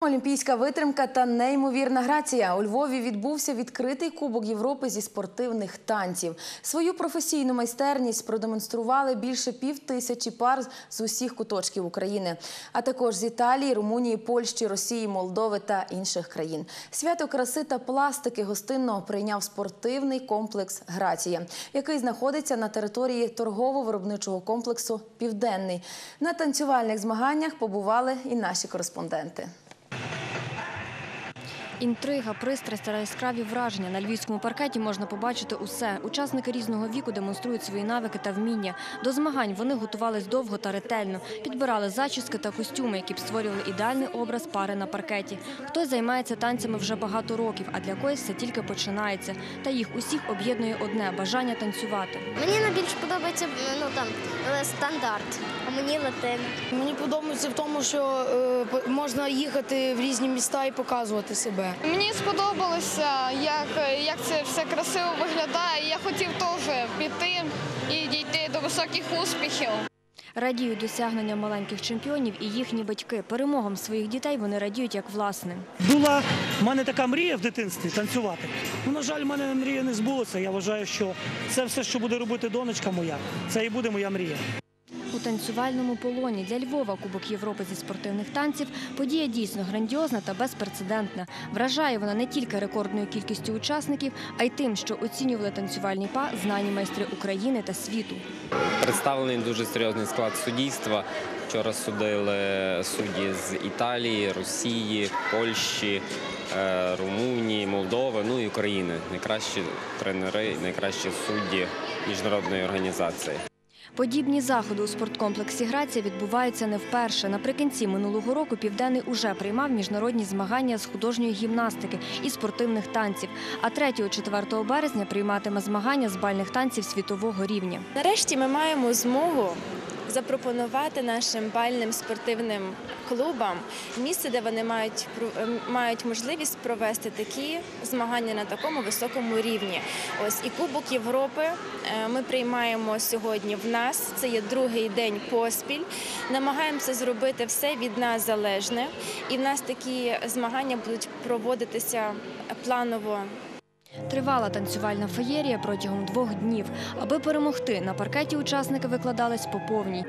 Олімпійська витримка та неймовірна грація. У Львові відбувся відкритий Кубок Європи зі спортивних танців. Свою професійну майстерність продемонстрували більше пів тисячі пар з усіх куточків України, а також з Італії, Румунії, Польщі, Росії, Молдови та інших країн. Свято краси та пластики гостинно прийняв спортивний комплекс Грація, який знаходиться на території торгово-виробничого комплексу Південний. На танцювальних змаганнях побували і наші кореспонденти. Інтрига, пристрасть та яскраві враження на львівському паркеті можна побачити усе. Учасники різного віку демонструють свої навики та вміння. До змагань вони готувались довго та ретельно, підбирали зачіски та костюми, які б створювали ідеальний образ пари на паркеті. Хтось займається танцями вже багато років, а для когось все тільки починається. Та їх усіх об'єднує одне бажання танцювати. Мені найбільше подобається ну там стандарт, а мені латин. Мені подобається в тому, що е, по- можна їхати в різні міста і показувати себе. Мені сподобалося, як, як це все красиво виглядає. Я хотів теж піти і дійти до високих успіхів. Радіють досягнення маленьких чемпіонів і їхні батьки. Перемогам своїх дітей вони радіють як власним. Була в мене така мрія в дитинстві танцювати. Ну, на жаль, в мене мрія не збулася. Я вважаю, що це все, що буде робити донечка моя, це і буде моя мрія. У танцювальному полоні для Львова Кубок Європи зі спортивних танців подія дійсно грандіозна та безпрецедентна. Вражає вона не тільки рекордною кількістю учасників, а й тим, що оцінювали танцювальні па знані майстри України та світу. Представлений дуже серйозний склад суддівства. Вчора судили судді з Італії, Росії, Польщі, е, Румунії, Молдови, ну і України. Найкращі тренери, найкращі судді міжнародної організації. Подібні заходи у спорткомплексі Грація відбуваються не вперше. Наприкінці минулого року Південний уже приймав міжнародні змагання з художньої гімнастики і спортивних танців. А 3-4 березня прийматиме змагання з бальних танців світового рівня. Нарешті ми маємо змогу запропонувати нашим бальним спортивним клубам місце, де вони мають ем, мають можливість провести такі змагання на такому високому рівні. Ось і Кубок Європи е, ми приймаємо сьогодні в нас. Це є другий день поспіль. Намагаємося зробити все від нас залежне, і в нас такі змагання будуть проводитися планово Тривала танцювальна феєрія протягом двох днів. Аби перемогти, на паркеті учасники викладались по повній.